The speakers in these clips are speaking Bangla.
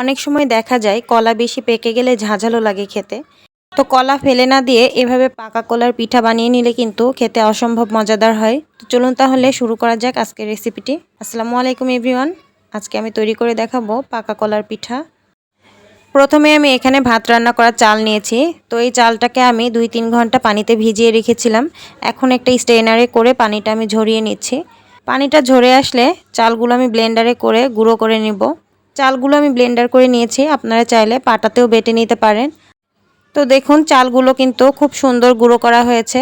অনেক সময় দেখা যায় কলা বেশি পেকে গেলে ঝাঁঝালো লাগে খেতে। তো কলা ফেলে না দিয়ে এভাবে পাকা কলার পিঠা বানিয়ে নিলে কিন্তু খেতে অসম্ভব মজাদার হয়। তো চলুন তাহলে শুরু করা যাক আজকের রেসিপিটি আসসালামু আলাইকুম এভরিওয়ান আজকে আমি তৈরি করে দেখাবো পাকা কলার পিঠা। প্রথমে আমি এখানে ভাত রান্না করা চাল নিয়েছি। তো এই চালটাকে আমি দুই তিন ঘণ্টা পানিতে ভিজিয়ে রেখেছিলাম। এখন একটা স্ট্রেনারে করে পানিটা আমি ঝরিয়ে নিচ্ছি। পানিটা ঝরে আসলে চালগুলো আমি ব্লেন্ডারে করে গুঁড়ো করে নিব। চালগুলো আমি ব্লেন্ডার করে নিয়েছি, আপনারা চাইলে পাটাতেও বেটে নিতে পারেন। তো দেখুন, চালগুলো কিন্তু খুব সুন্দর গুঁড়ো করা হয়েছে।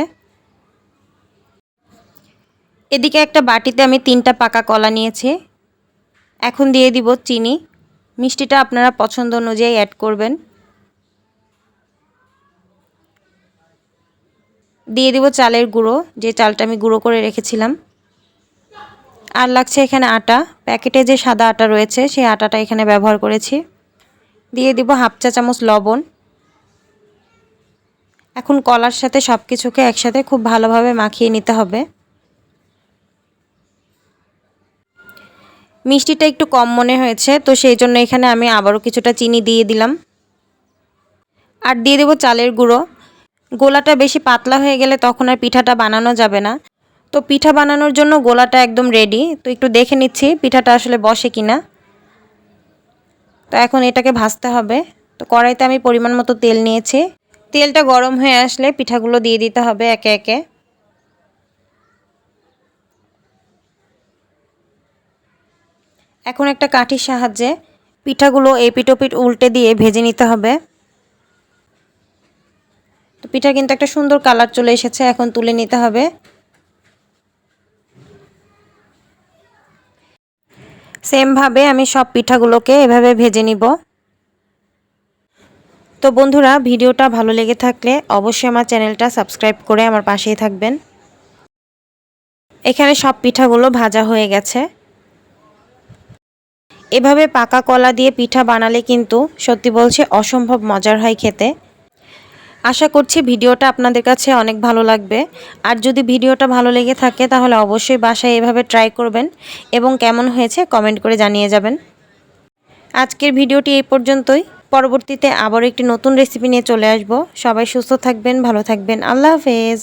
এদিকে একটা বাটিতে আমি তিনটা পাকা কলা নিয়েছি। এখন দিয়ে দিব চিনি। মিষ্টিটা আপনারা পছন্দ অনুযায়ী অ্যাড করবেন। দিয়ে দিব চালের গুঁড়ো, যে চালটা আমি গুঁড়ো করে রেখেছিলাম। আর লাগছে এখানে আটা। প্যাকেটে যে সাদা আটা রয়েছে, সেই আটাটা এখানে ব্যবহার করেছি। দিয়ে দিব হাফ চা চামচ লবণ। এখন কলার সাথে সব কিছুকে একসাথে খুব ভালোভাবে মাখিয়ে নিতে হবে। মিষ্টিটা একটু কম মনে হয়েছে, তো সেই জন্য এখানে আমি আবারও কিছুটা চিনি দিয়ে দিলাম। আর দিয়ে দেবো চালের গুঁড়ো। গোলাটা বেশি পাতলা হয়ে গেলে তখন আর পিঠাটা বানানো যাবে না। তো পিঠা বানানোর জন্য গোলাটা একদম রেডি তো একটু দেখে নিচ্ছি পিঠাটা আসলে বসে কিনা। তো এখন এটাকে ভাজতে হবে। তো কড়াইতে আমি পরিমাণ মতো তেল নিয়েছি। তেলটা গরম হয়ে আসলে পিঠাগুলো দিয়ে দিতে হবে একে একে। এখন একটা কাঠির সাহায্যে পিঠাগুলো এপিটোপিট উল্টে দিয়ে ভেজে নিতে হবে। তো পিঠা কিন্তু একটা সুন্দর কালার চলে এসেছে, এখন তুলে নিতে হবে। সেমভাবে আমি সব পিঠাগুলোকে এভাবে ভেজে নিব। তো বন্ধুরা, ভিডিওটা ভালো লেগে থাকলে অবশ্যই আমার চ্যানেলটা সাবস্ক্রাইব করে আমার পাশেই থাকবেন। এখানে সব পিঠাগুলো ভাজা হয়ে গেছে। এভাবে পাকা কলা দিয়ে পিঠা বানালে কিন্তু সত্যি বলছে অসম্ভব মজার হয় খেতে। আশা করছি ভিডিওটা আপনাদের কাছে অনেক ভালো লাগবে। আর যদি ভিডিওটা ভালো লেগে থাকে, তাহলে অবশ্যই বাসায় এভাবে ট্রাই করবেন এবং কেমন হয়েছে কমেন্ট করে জানিয়ে যাবেন। আজকের ভিডিওটি এই পর্যন্তই। পরবর্তীতে আবার একটি নতুন রেসিপি নিয়ে চলে আসব। সবাই সুস্থ থাকবেন, ভালো থাকবেন। আল্লাহ হাফেজ।